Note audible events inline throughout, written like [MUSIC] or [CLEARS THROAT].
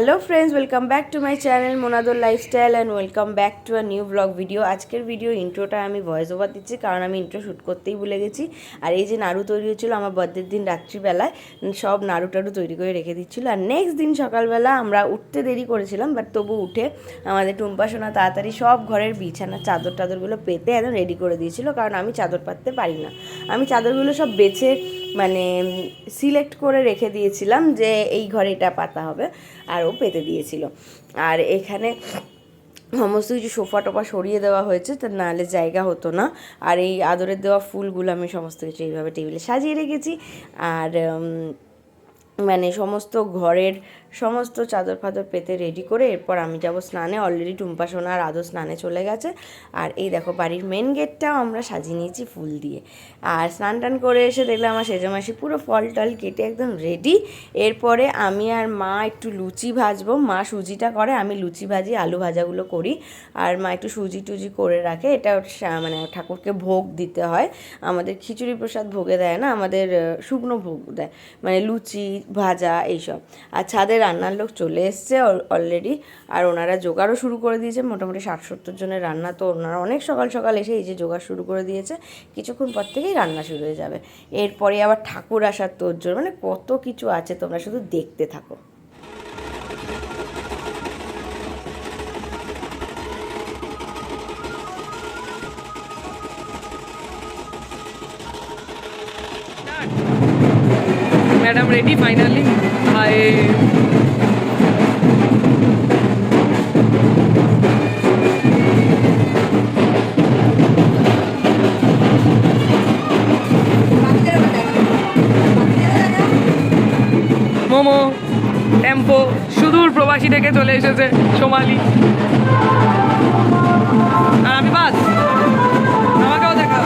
Hello friends welcome back to my channel Monadur lifestyle and welcome back to a new vlog video আজকের video ইন্ট্রোটা আমি voice over দিচ্ছি, কারণ আমি intro shoot করতেই ভুলে গেছি। আর এই যে নাড়ু তৈরি হচ্ছিল আমার বার্থডের দিন রাত্রিবেলায়, সব নাড়ু টাড়ু তৈরি করে রেখে দিচ্ছিল। আর নেক্সট দিন সকালবেলা আমরা উঠতে দেরি করেছিলাম বাট তবু উঠে আমাদের টুম্পা, সোনা, তাড়াতাড়ি সব ঘরের বিছানা, চাদর টাদরগুলো পেতে একদম রেডি করে দিয়েছিল, কারণ আমি চাদর পাততে পারি না। আমি চাদরগুলো সব বেছে মানে সিলেক্ট করে রেখে দিয়েছিলাম যে এই ঘরে এটা পাতা হবে। আর ও পেতে দিয়েছিল। আর এখানে সমস্ত কিছু সোফা টোফা সরিয়ে দেওয়া হয়েছে, তা নাহলে জায়গা হতো না। আর এই আদরের দেওয়া ফুলগুলো আমি সমস্ত কিছু এইভাবে টেবিলে সাজিয়ে রেখেছি। আর মানে সমস্ত ঘরের সমস্ত চাদর ফাদর পেতে রেডি করে এরপর আমি যাব স্নানে। অলরেডি টুম্পা সোনা আর আদৌ স্নানে চলে গেছে। আর এই দেখো বাড়ির মেন গেটটাও আমরা সাজিয়ে নিয়েছি ফুল দিয়ে। আর স্নান টান করে এসে দেখলাম আমার সেজমাসি পুরো ফল টল কেটে একদম রেডি এরপরে আমি আর মা একটু লুচি ভাজবো। মা সুজিটা করে, আমি লুচি ভাজি, আলু ভাজাগুলো করি। আর মা একটু সুজি টুজি করে রাখে। এটা মানে ঠাকুরকে ভোগ দিতে হয়। আমাদের খিচুড়ি প্রসাদ ভোগে দেয় না, আমাদের শুকনো ভোগ দেয়। মানে লুচি, ভাজা, এইসব। আর ছাদে রান্নার লোক চলে এসছে অলরেডি আর ওনারা জোগাড়ও শুরু করে দিয়েছে। মোটামুটি ষাট সত্তর জনের রান্না, তো ওনারা অনেক সকাল সকাল এসে এই যে জোগাড় শুরু করে দিয়েছে। কিছুক্ষণ পর থেকেই রান্না শুরু হয়ে যাবে। এরপরে আবার ঠাকুর আসার তোরজোর মানে কত কিছু আছে তোমরা শুধু দেখতে থাকো। ম্যাডাম রেডি ফাইনালি হাই মোমো টেম্পো সুদূর প্রবাসী থেকে চলে এসেছে সোমালি। আমি বাস। আমাকেও দেখা।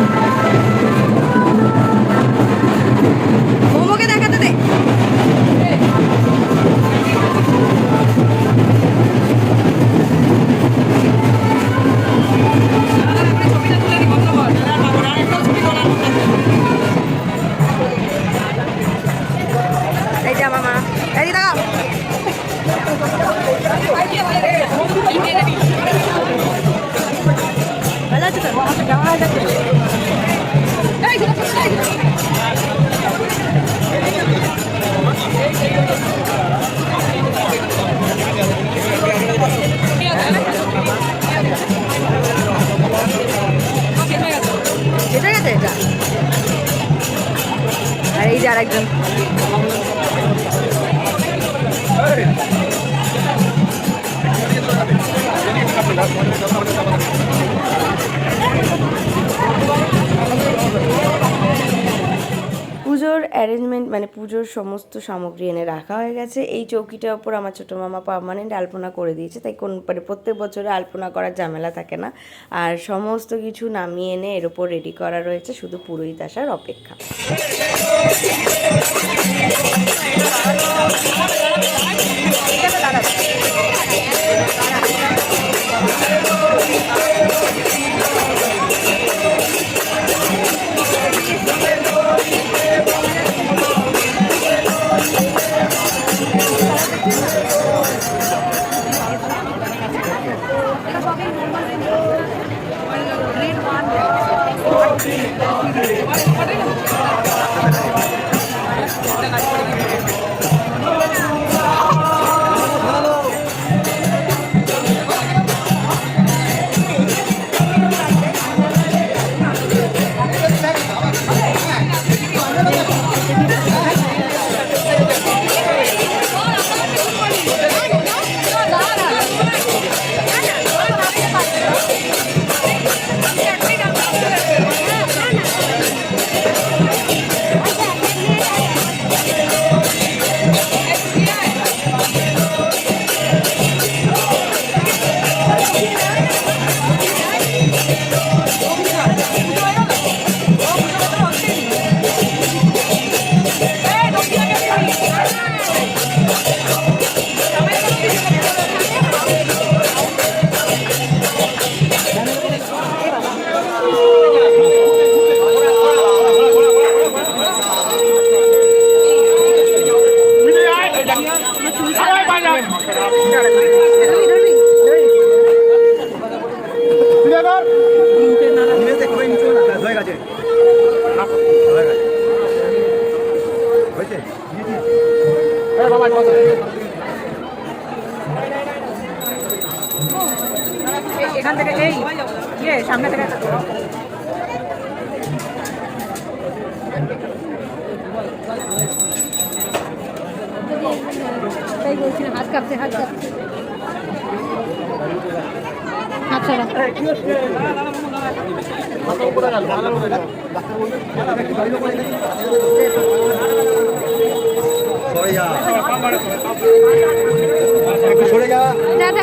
এটা। আর এই যে আরেকজন। পুজোর অ্যারেঞ্জমেন্ট মানে পুজোর সমস্ত সামগ্রী এনে রাখা হয়ে গেছে। এই চৌকিটার ওপর আমার ছোটো মামা পারমানেন্ট আলপনা করে দিয়েছে। তাই কোন মানে প্রত্যেক বছরে আলপনা করার ঝামেলা থাকে না। আর সমস্ত কিছু নামিয়ে এনে এর ওপর রেডি করা রয়েছে শুধু পুরোহিত আসার অপেক্ষা।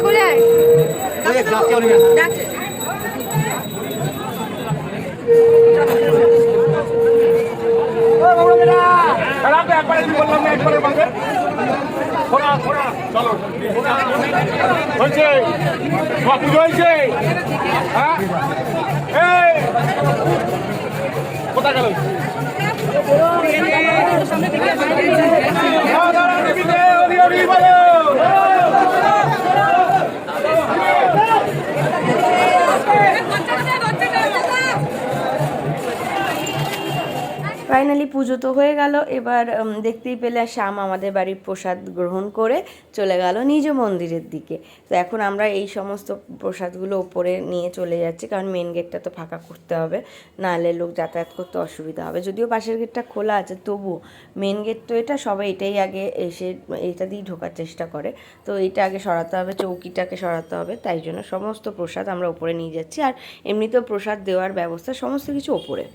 করে আয়। হয়েছে পুজো হয়েছে হ্যাঁ কোথায় গেল ফাইনালি পুজো তো হয়ে গেল। এবার দেখতেই পেলে শ্যাম আমাদের বাড়ির প্রসাদ গ্রহণ করে চলে গেল নিজ মন্দিরের দিকে। তো এখন আমরা এই সমস্ত প্রসাদগুলো ওপরে নিয়ে চলে যাচ্ছি, কারণ মেন গেটটা তো ফাঁকা করতে হবে। নাহলে লোক যাতায়াত করতে অসুবিধা হবে। যদিও পাশের গেটটা খোলা আছে, তবুও মেন গেট তো এটা, সবাই এটাই আগে এসে, এটা দিয়েই ঢোকার চেষ্টা করে। তো এটা আগে সরাতে হবে, চৌকিটাকে সরাতে হবে, তাই জন্য সমস্ত প্রসাদ আমরা ওপরে নিয়ে যাচ্ছি। আর এমনিতেও প্রসাদ দেওয়ার ব্যবস্থা সমস্ত কিছু ওপরে।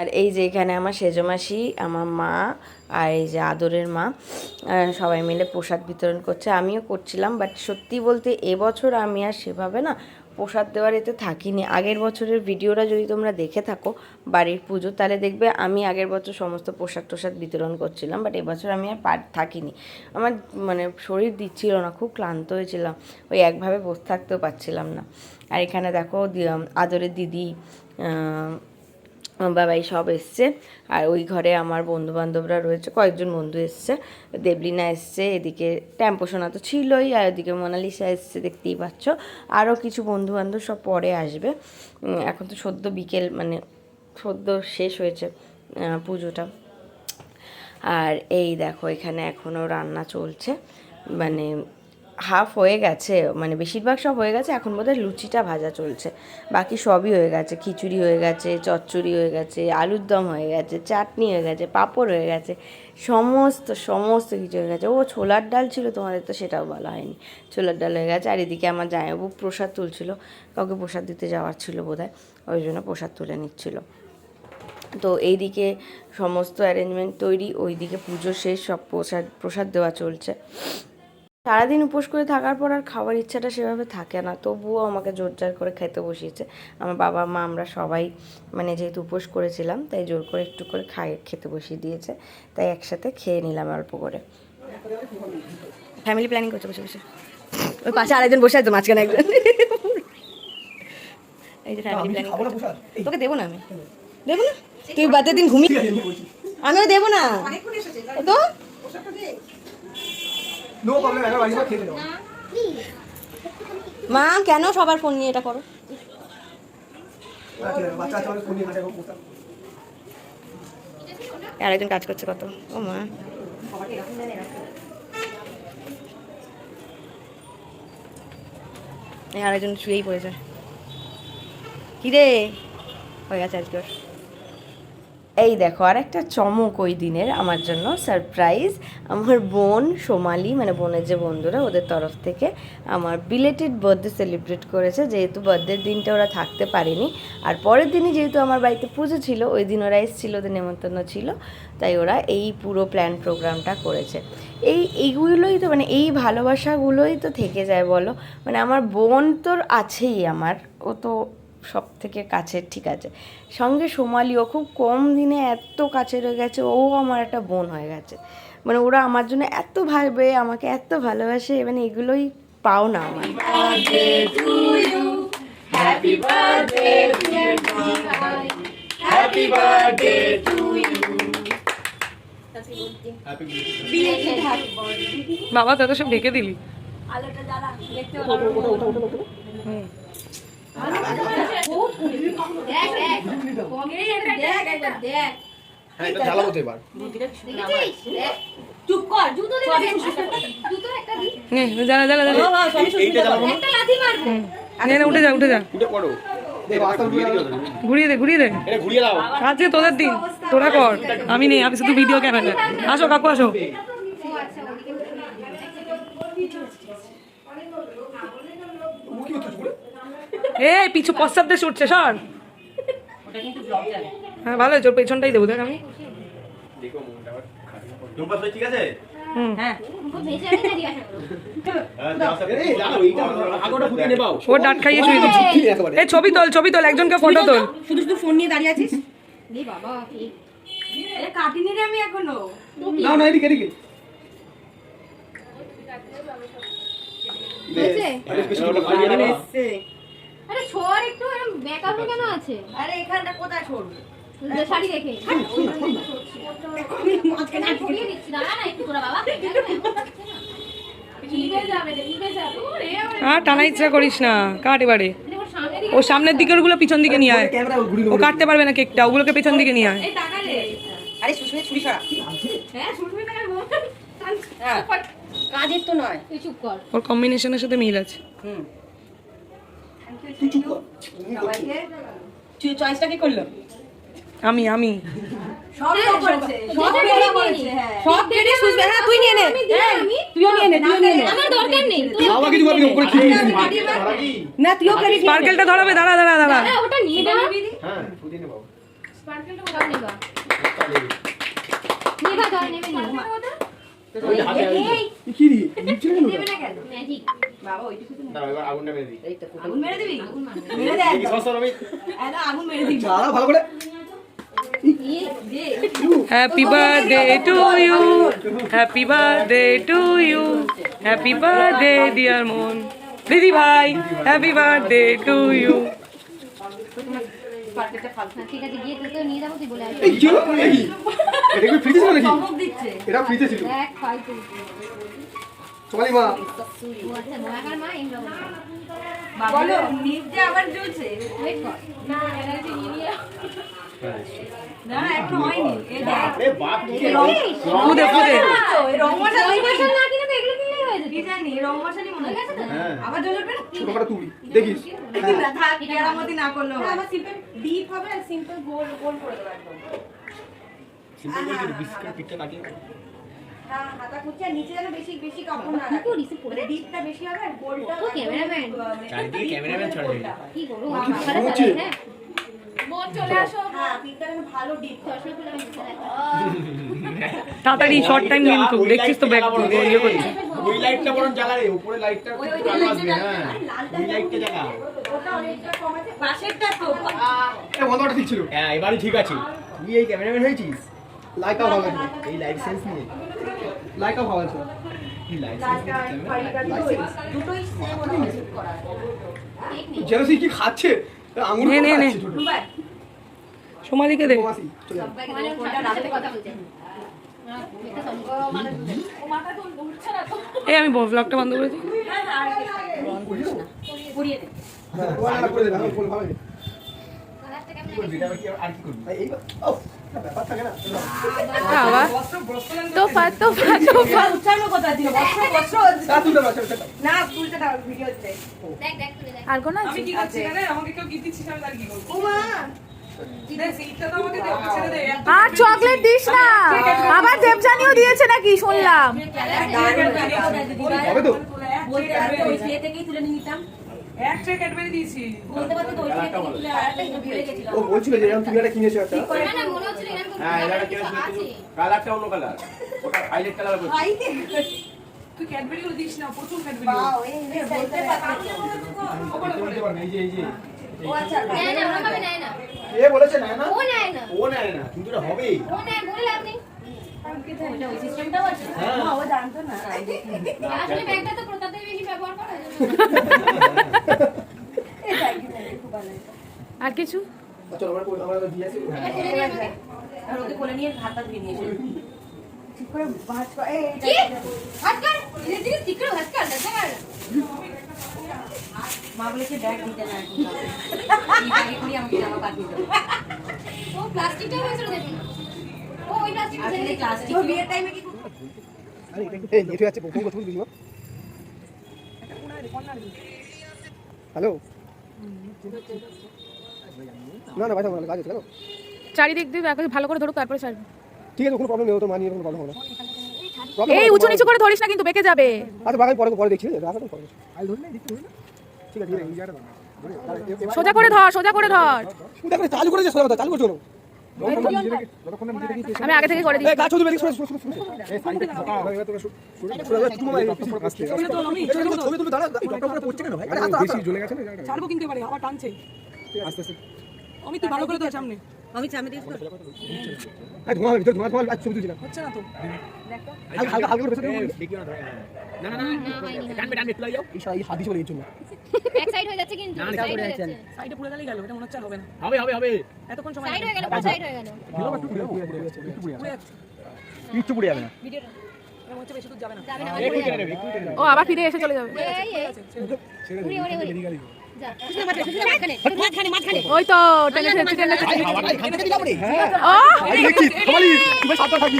আর এই যে এখানে আমার সেজমাসি, আমার মা আর এই যে আদরের মা সবাই মিলে প্রসাদ বিতরণ করছে। আমিও করছিলাম বাট সত্যি বলতে এবছর আমি আর সেভাবে না প্রসাদ দেওয়ার এতে থাকিনি। আগের বছরের ভিডিওটা যদি তোমরা দেখে থাকো বাড়ির পুজো, তাহলে দেখবে আমি আগের বছর সমস্ত প্রসাদ টোসাদ বিতরণ করছিলাম বাট এবছর আমি আর পার থাকিনি। আমার মানে শরীর দিচ্ছিল না, খুব ক্লান্ত হয়েছিলাম, ওই একভাবে বসে থাকতেও পারছিলাম না। আর এখানে দেখো আদরের দিদি বাবাই সব এসছে। আর ওই ঘরে আমার বন্ধু বান্ধবরা রয়েছে, কয়েকজন বন্ধু এসছে। দেবলিনা এসছে, এদিকে ট্যাম্পো সোনা তো ছিলই, আর ওদিকে মোনালিসা এসছে, দেখতেই পাচ্ছ। আরও কিছু বন্ধু বান্ধব সব পরে আসবে। এখন তো সদ্য বিকেল মানে সদ্য শেষ হয়েছে পুজোটা। আর এই দেখো, এখানে এখনও রান্না চলছে। মানে হাফ হয়ে গেছে মানে বেশিরভাগ সব হয়ে গেছে, এখন বোধহয় লুচিটা ভাজা চলছে। বাকি সবই হয়ে গেছে, খিচুড়ি হয়ে গেছে, চচ্চড়ি হয়ে গেছে, আলুর দম হয়ে গেছে, চাটনি হয়ে গেছে, পাঁপড় হয়ে গেছে, সমস্ত সমস্ত কিছু হয়ে গেছে। ও ছোলার ডাল ছিল, তোমাদের তো সেটাও বলা হয়নি। ছোলার ডাল হয়ে গেছে, আর এদিকে আমার জামাইবাবু প্রসাদ তুলছিল, কাউকে প্রসাদ দিতে যাওয়ার ছিল বোধহয়, ওই জন্য প্রসাদ তুলে নিচ্ছিল। তো এইদিকে সমস্ত অ্যারেঞ্জমেন্ট তৈরি, ওইদিকে পুজো শেষ, সব প্রসাদ প্রসাদ দেওয়া চলছে। সারাদিন উপোস করে থাকার পর আর খাওয়ার ইচ্ছাটা সেভাবে থাকে না। তবুও আমাকে জোরজার করে খেতে বসিয়েছে। আমার বাবা মা আমরা সবাই মানে যেহেতু উপোস করেছিলাম তাই জোর করে একটু করে খাই খেতে বসিয়ে দিয়েছে। তাই একসাথে খেয়ে নিলাম অল্প করে। ফ্যামিলি প্ল্যানিং করছে বসে বসে। ওই পাশে আরেকজন বসে আছে মাঝখানে একজন। এই যে ফ্যামিলি প্ল্যানিং তোকে দেবো না আমি? দেবো না? তুই বাদের দিন ঘুমিয়ে আমিও দেবো না। তো? নো প্রবলেম এখন বাড়ি দাও মা কেন সবার ফোন নিয়ে এটা করো? আরেকজন কাজ করছে কত? ও মা। আরেকজন শুয়েই পড়েছে। কি রে হয়ে গেছে আজকে ওর। এই দেখো আর একটা চমক ওই দিনের আমার জন্য সারপ্রাইজ আমার বোন সোমালি মানে বোনের যে বন্ধুরা, ওদের তরফ থেকে আমার বিলেটেড বার্থডে সেলিব্রেট করেছে। যেহেতু বার্থডের দিনটা ওরা থাকতে পারেনি, আর পরের দিনই যেহেতু আমার বাড়িতে পুজো ছিল, ওই দিন ওরা এসেছিল, ওদের নেমন্তন্ন ছিল, তাই ওরা এই পুরো প্ল্যান প্রোগ্রামটা করেছে। এই, এইগুলোই তো মানে এই ভালোবাসাগুলোই তো থেকে যায় বলো। মানে আমার বোন তো আছেই আমার, ও তো সব থেকে কাছের ঠিক আছে। সঙ্গে সোমালিও খুব কম দিনে এত কাছে রয়ে গেছে ও আমার একটা বোন হয়ে গেছে। মানে ওরা আমার জন্য এত ভাবে আমাকে এত ভালোবাসে মানে এগুলোই পাও না আমার। বাবা তত সব ঢেকে দিলি। হ্যাঁ এটা জ্বালাবো তো এবার চুপ কর জুতো দিলে জুতো একটা দি উঠে যা উঠে যা ঘুরিয়ে দে ঘুরিয়ে দে আজকে তোদের দিন তোরা কর আমি নেই আমি শুধু ভিডিও ক্যামেরা আসো কাকু আসো এই পিছু পশ্চাৎ দিয়ে ছুটছে সর হ্যাঁ ভালো হয়েছে ওর পেছনটাই দেবো দেখ আমি ঠিক আছে ও ডাট খাইয়ে শুয়ে দিচ্ছি এই ছবি তোল ছবি তোল একজনকে ফটো তোল শুধু শুধু ফোন নিয়ে দাঁড়িয়ে আছিস বাবা কাটিনি রে আমি এখনও না না এদিকে এদিকে হয়েছে? আরে আরে ছোর একটু এরকম ব্যাকআপে কেন আছে? আরে এখানটা কোথায় ছড়বে শাড়ি দেখে। না ঢুকিয়ে দিচ্ছি দাঁড়া না একটু তোরা বাবা। লিভে যাবে রে লিভে যাবে। ওরে আর টানা ইচ্ছা করিস না কাট এবারে। ও সামনের দিকেরগুলো পিছন দিকে নিয়ে আয়। ও কাটতে পারবে না কেকটা ওগুলোকে পেছন দিকে নিয়ে আয়। আরে সুস্মিত ছুরি সরা হ্যাঁ হ্যাঁ। কাজের তো নয়। তুই চুপ কর। ওর কম্বিনেশনের সাথে মিল আছে। হুম। তুই চয়েসটা কি করল? আমি আমি। নে। হ্যাঁ হ্যাঁ। তুই নিয়ে নে। আমি দিলাম আমি তুইও নিয়ে নে তুইও নিয়ে নে। আমার দরকার নেই তুই বাবা না, উপরে খিচে না। তুইও ক্রেডিট স্পার্কেলটা ধরাবে দাঁড়া দাঁড়া দাঁড়া হ্যাঁ ওটা নিয়ে দেবা হ্যাঁ স্পার্কেলটা নেবা নেবা ধর রে নিচে কেন নেবে না। Happy birthday to you happy birthday to you happy birthday dear মন দিদি ভাই হ্যাপি বার্থডে টু ইউ স্পার্কেলটা ফালতু ঠিক আছে গিয়ে তুই তো নিয়ে যাব তুই বলে আসবি। এই কি হলো? এই এটা কি ফ্রিজে ছিল নাকি? চমক দিচ্ছে। এটা ফ্রিজে ছিল। দেখ ফালতু সোমালি মা। আচ্ছা নয়াকার মা? এম রকম বলো। নিচ যে আবার জ্বলছে। ওয়েট কর না এনার্জি নিয়ে নিয়ে না একটু হয়নি। এই দেখ। এই রং মশালা না কিনে এগুলো কিনলেই হয়ে যেত। কি জানি রং মশালি মনে গেছে তো হ্যাঁ। আবার জ্বলবে না? ছোট তুলি দেখিস। না থাক কেরামতি না করলেও হয় সিম্পল ডিপ হবে আর সিম্পল গোল গোল করে দেবো একদম। সিম্পল করে বিস্কুট পিঠটা কাটিয়ে হাতা কুচিয়া নিচে যেন বেশি বেশি কাপড় না কি রিসিভ করে ডিপটা বেশি হবে আর গোলটা ক্যামেরাম্যান চারিদিকে ক্যামেরাম্যান ছড়ে কি করব কি হচ্ছে? তাড়াতাড়ি শর্ট টাইম কিন্তু দেখছিস তো ব্যাক ইয়ে করছে ওই লাইটটা বরং জ্বালা রে উপরে লাইটটা ওই আসবে লাইটটা হ্যাঁ। ওই লাইটটা জ্বালা। ওটা অনেকটা কম আছে পাশেরটা তো। এটা বন্ধটা ঠিক ছিল হ্যাঁ এবারে ঠিক আছে। তুই এই ক্যামেরাম্যান হয়েছিস? লাইটটাও ভালো আছে এই লাইট সেন্স নিয়ে। লাইটটাও ভালো আছে করা জেরসি কি খাচ্ছে? নে, নে। ছোট? সোমালিকে দে। মানে এই আমি ব্লগটা বন্ধ করে দিই। পুড়িয়ে দে হ্যাঁ, আর কোন আমি আর চকলেট দিস না। আবার দেবজানিও দিয়েছে নাকি? শুনলাম। ও বলছিল যে এরকম তুমি একটা কিনেছো একটা। না না মনে হচ্ছিল এরকম হ্যাঁ এটা কালারটা অন্য কালার। ওটা হাইলাইট কালার ভাই তুই ক্যাডবেরি গুলো দিস না প্রচুর ক্যাডবেরি বলতে পারবে, এই যে এই যে। ও আচ্ছা নেয় না ওরকমভাবে নেয় না। এ বলেছে না না? ও নেয় না। ও নেয় না কিন্তু এটা ও নেয় বলে লাভ নেই না। না। আর কিছু? ঠিক করে ভাঁজ কর এই কর ধীরে ধীরে ঠিক করে দেখা কর মা বলেছে ব্যাগ দিতে না। এখন এই ব্যাগে করে আমাকে জামা পাঠিয়ে দাও ও হয়েছিল দেখুন ও ওই প্লাস্টিকটা আসলে প্লাস্টিক প্লাস্টিক বিয়ের টাইমে কি আরে এটা এই এটা আছে প্রথম কথা বুঝলি না হ্যালো? না না ভাই আমার কাজ আছে কেন চারিদিক দিয়ে ভালো করে ধরুক তারপরে ছাড়বি। ঠিক আছে কোনো প্রবলেম নেই তো মানিয়ে কোনো প্রবলেম হবে না। এই উঁচু নিচু করে ধরিস না কিন্তু বেঁকে যাবে আচ্ছা বাগান পরে পরে দেখছি রাখা তো পরে আই ধরে না ঠিক আছে এই জায়গাটা ধরে সোজা করে ধর সোজা করে ধর দেখো চালু করে যে সোজা চালু করছ না আমি আগে থেকে করে দিই করে আস্তে আস্তে আমি তুই ভালো করে তোর সামনে ধোঁয়া ভিতরে ধোঁয়া ধোঁয়া আজ ছবি না হচ্ছে না তো। হালকা হালকা হালকা করে বেশি দেখি না না হয়নি এই শালা এই হাত দিয়ে চলে গেছিল। এক সাইড হয়ে যাচ্ছে কিন্তু সাইড হয়ে যাচ্ছে। সাইডে পুরো গেলেই গেল এটা মনে হচ্ছে হবে না। হবে হবে হবে। এতক্ষণ সময় সাইড হয়ে গেল সাইড হয়ে গেল। পুরো যাচ্ছে কিচ্ছু পড়ে যাবে না। ভিডিওটা নেবে ও আবার ফিরে এসে চলে যাবে। ওই তো টেনে টেনে হ্যাঁ ও আমি দেখছি তুমি সাতটা থাকি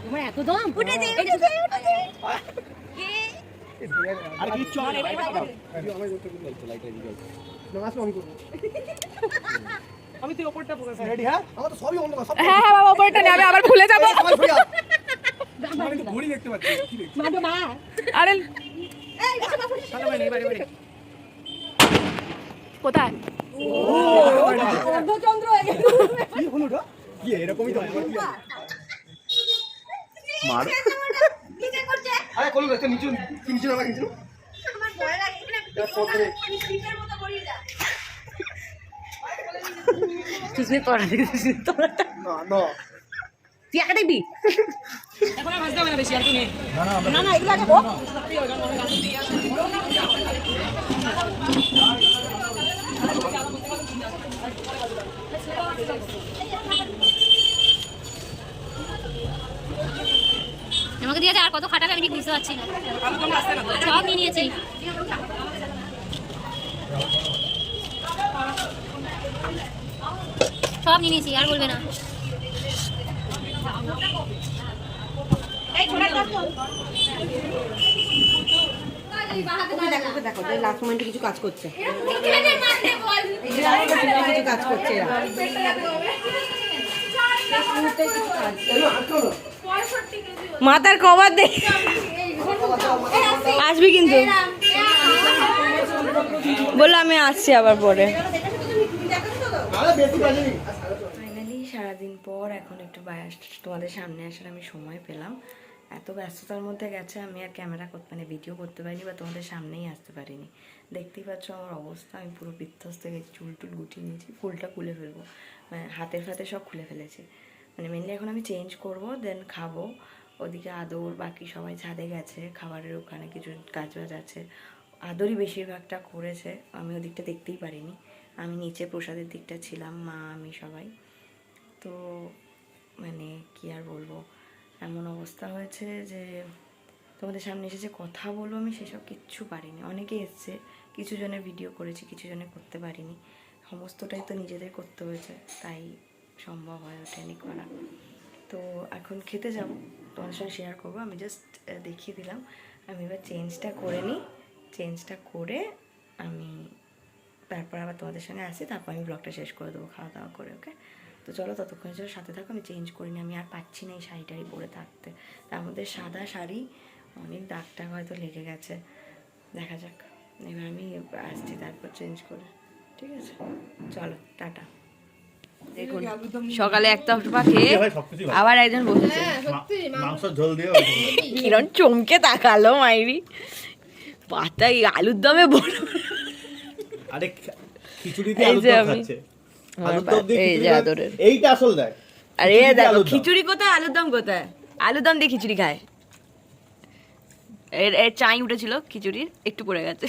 তোমার এত দম উঠেছে উঠেছে উঠেছে আর কিচ্ছু হবে না না আমি করব আমি তুই ওপরটা ফোকাস রেডি হ্যাঁ আমার তো সবই অন্ধকার সব হ্যাঁ হ্যাঁ বাবা ওপরটা নেবে আবার ভুলে যাব। আমি তো ঘড়ি দেখতে পাচ্ছি কি দেখছি আরে কোথায় কি হলো ওটা কি এরকমই তো কি আছে? মার। আরে কোন নিচে নিচে নিচে নামা নিচে আমার ভয় লাগে এখানে আমি স্লিপের মতো করিয়ে যা তুই তোরা দেখছিস তোরা না না। তুই একা দেখবি? এখন আর ভাজতে হবে না বেশি আর তো না না এগুলো আগে হোক। আমাকে দিয়েছে আর কত খাটাবে আমি ঠিক বুঝতে পারছি না। সব নিয়ে নিয়েছি। সব নিয়ে নিয়েছি আর বলবে না। দেখো দেখো লাস্ট মোমেন্টে কিছু কাজ করছে। কিছু কাজ করছে মাথার কভার দে। আসবি কিন্তু। বলল আমি আসছি আবার পরে। ফাইনালি সারাদিন পর এখন একটু বায়াস তোমাদের সামনে আসার আমি সময় পেলাম। এত ব্যস্ততার মধ্যে গেছে আমি আর ক্যামেরা করতে মানে ভিডিও করতে পারিনি বা তোমাদের সামনেই আসতে পারিনি। দেখতেই পাচ্ছ আমার অবস্থা আমি পুরো বিধ্বস্ত গেছি চুল টুল গুটিয়ে নিয়েছি ফুলটা খুলে ফেলব। মানে হাতের ফাতে সব খুলে ফেলেছি। মানে মেনলি এখন আমি চেঞ্জ করব দেন খাব। ওদিকে আদর, বাকি সবাই ছাদে গেছে, খাবারের ওখানে কিছু কাজ বাজ আছে। আদরই বেশিরভাগটা করেছে, আমি ওদিকটা দেখতেই পারিনি। আমি নিচে প্রসাদের দিকটা ছিলাম, মা, আমি সবাই। তো মানে কি আর বলব, এমন অবস্থা হয়েছে যে তোমাদের সামনে এসে যে কথা বলব আমি সেসব কিচ্ছু পারিনি। অনেকে এসছে, কিছু জনের ভিডিও করেছি, কিছু জনে করতে পারিনি। সমস্তটাই তো নিজেদের করতে হয়েছে, তাই সম্ভব হয়ে ওঠেনি করা। তো এখন খেতে যাব, তোমাদের সঙ্গে শেয়ার করব। আমি জাস্ট দেখিয়ে দিলাম। আমি এবার চেঞ্জটা করে নিই। চেঞ্জটা করে আমি তারপর আবার তোমাদের সঙ্গে আসি। তারপর আমি ব্লগটা শেষ করে দেবো খাওয়া দাওয়া করে ওকে তো চলো ততক্ষণের জন্য সাথে থাকো। আমি চেঞ্জ করিনি আমি আর পাচ্ছি না এই শাড়িটাই পরে থাকতে। তার মধ্যে সাদা শাড়ি, অনেক দাগ টাগ হয়তো লেগে গেছে। দেখা যাক। এবার আমি আসছি তারপর চেঞ্জ করে। ঠিক আছে? চলো, টাটা। দেখুন সকালে একটা পা খেয়ে। আবার একজন বসেছে। দিয়ে কিরণ চমকে তাকালো মাইরি। পাতা এই আলুর দমে বড়। আরে খিচুড়ি দিয়ে আলুর দম খাচ্ছে। আলুর দম দিয়ে এই খিচুড়ি যে খাচ্ছে। আদরের। এইটা আসল দেখ আরে দেখো খিচুড়ি কোথায় আলুর দম কোথায়? আলুর দম দিয়ে খিচুড়ি খায়। এর এর চাই উঠেছিল খিচুড়ির একটু পড়ে গেছে।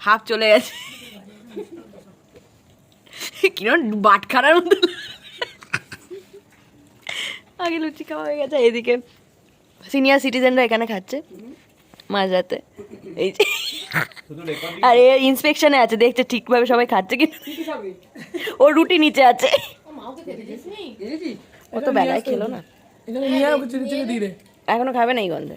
হাফ চলে গেছে। কিরণ বাটখারার মতো আগে লুচি খাওয়া হয়ে গেছে এদিকে সিনিয়র সিটিজেনরা এখানে খাচ্ছে মাঝরাতে। এই যে। আর এ ইন্সপেকশনে আছে দেখছে ঠিকভাবে সবাই খাচ্ছে কি ও রুটি নিচে আছে। ও তো বেলায় খেলো না। এখনও খাবে না এই গন্ধে।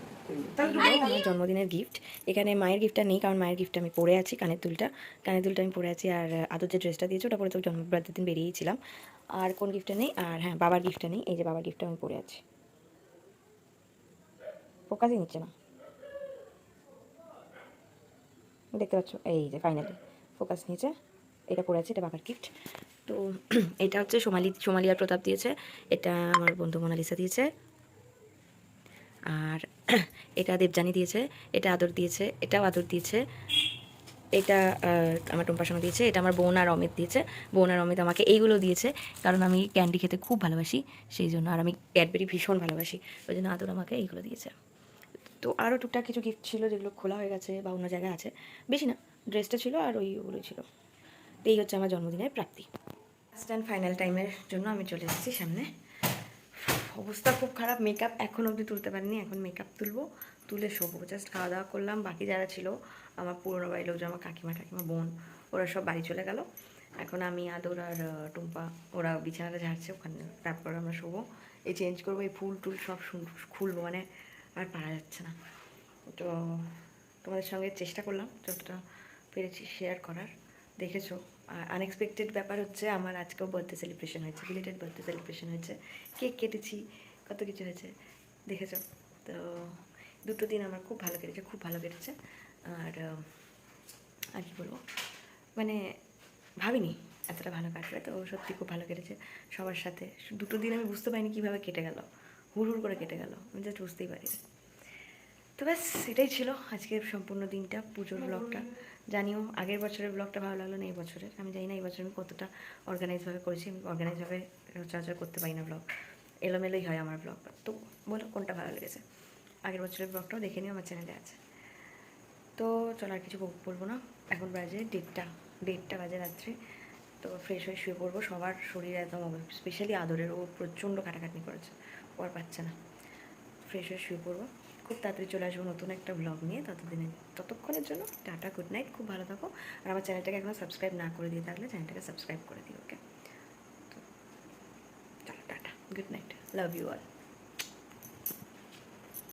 আমার জন্মদিনের গিফট এখানে মায়ের গিফটটা নেই কারণ মায়ের গিফট আমি পরে আছি কানের দুলটা। কানের দুলটা আমি পরে আছি আর আদর যে ড্রেসটা দিয়েছে ওটা পরে তো জন্মদিনের দিন বেরিয়েছিলাম। আর কোন গিফটটা নেই? আর হ্যাঁ বাবার গিফটটা নেই এই যে বাবার গিফটটা আমি পরে আছি। ফোকাসই নিচ্ছে না। দেখতে পাচ্ছ? এই যে ফাইনালি ফোকাস নিয়েছে এটা পরে আছে এটা বাবার গিফট তো [CLEARS THROAT] এটা হচ্ছে সোমালি সোমালি আর প্রতাপ দিয়েছে এটা আমার বন্ধু মোনালিসা দিয়েছে। আর [COUGHS] এটা দেবজানি দিয়েছে, এটা আদর দিয়েছে, এটাও আদর দিয়েছে, এটা আমার টুম্পাসনা দিয়েছে, এটা আমার বোন আর অমিত দিয়েছে, বোন আর অমিত আমাকে এইগুলো দিয়েছে, কারণ আমি ক্যান্ডি খেতে খুব ভালোবাসি, সেই জন্য আর আমি ক্যাডবেরি ভীষণ ভালোবাসি, ওই জন্য আদর আমাকে এইগুলো দিয়েছে। তো আরও টুকটাক কিছু গিফট ছিল যেগুলো খোলা হয়ে গেছে বা অন্য জায়গায় আছে, বেশি না ড্রেসটা ছিল আর ওইগুলো ছিল। তো এই হচ্ছে আমার জন্মদিনের প্রাপ্তি। লাস্ট অ্যান্ড ফাইনাল টাইমের জন্য আমি চলে এসেছি সামনে। অবস্থা খুব খারাপ। মেকআপ এখন অবধি তুলতে পারিনি, এখন মেকআপ তুলবো, তুলে শোবো। জাস্ট খাওয়া দাওয়া করলাম। বাকি যারা ছিল, আমার পুরোনো বাড়ির লোকজন, আমার কাকিমা ঠাকিমা বোন, ওরা সব বাড়ি চলে গেল। এখন আমি, আদর আর টুম্পা, ওরা বিছানাটা ঝাড়ছে, ওখানে তারপর আমরা শোবো। এই চেঞ্জ করব, এই ফুল টুল সব খুলবো মানে আর পারা যাচ্ছে না। তো তোমাদের সঙ্গে চেষ্টা করলাম, যতটা পেরেছি শেয়ার করার। দেখেছ? আনএক্সপেক্টেড ব্যাপার হচ্ছে আমার আজকেও বার্থডে সেলিব্রেশন হয়েছে রিলেটেড বার্থডে সেলিব্রেশন হয়েছে। কেক কেটেছি, কত কিছু হয়েছে, দেখেছ? তো দুটো দিন আমার খুব ভালো কেটেছে, খুব ভালো কেটেছে। আর আর কি বলব? মানে ভাবিনি এতটা ভালো কাটবে, তো সত্যি খুব ভালো কেটেছে সবার সাথে। দুটো দিন আমি বুঝতে পারিনি কীভাবে কেটে গেল, হুড় হুড় করে কেটে গেল, আমি জাস্ট বুঝতেই পারিনি। তো ব্যাস এটাই ছিল আজকের সম্পূর্ণ দিনটা, পুজোর ব্লগটা জানিও, আগের বছরের ব্লগটা ভালো লাগল না এই বছরের? আমি জানি না এই বছর আমি কতটা অর্গানাইজভাবে করেছি, আমি অর্গানাইজভাবে সচরাচর করতে পারি না ব্লগ এলোমেলোই হয় আমার ব্লগ তো বলো, কোনটা ভালো লেগেছে? আগের বছরের ব্লগটাও দেখে নিও, আমার চ্যানেলে আছে। তো চলো আর কিছু বল- বলব না। এখন বাজে দেড়টা দেড়টা বাজে রাত্রে। তো ফ্রেশ হয়ে শুয়ে পড়ব, সবার শরীর একদম স্পেশালি আদরের, ও প্রচণ্ড কাটাকাটি করেছে, ও আর পাচ্ছে না। ফ্রেশ হয়ে শুয়ে পড়ব। খুব তাড়াতাড়ি চলে আসব নতুন একটা ব্লগ নিয়ে। ততদিনে, ততক্ষণের জন্য টাটা গুড নাইট খুব ভালো থাকো। আর আমার চ্যানেলটাকে এখনও সাবস্ক্রাইব না করে দিয়ে থাকলে চ্যানেলটাকে সাবস্ক্রাইব করে দিও ওকে চলো, tata good night love you all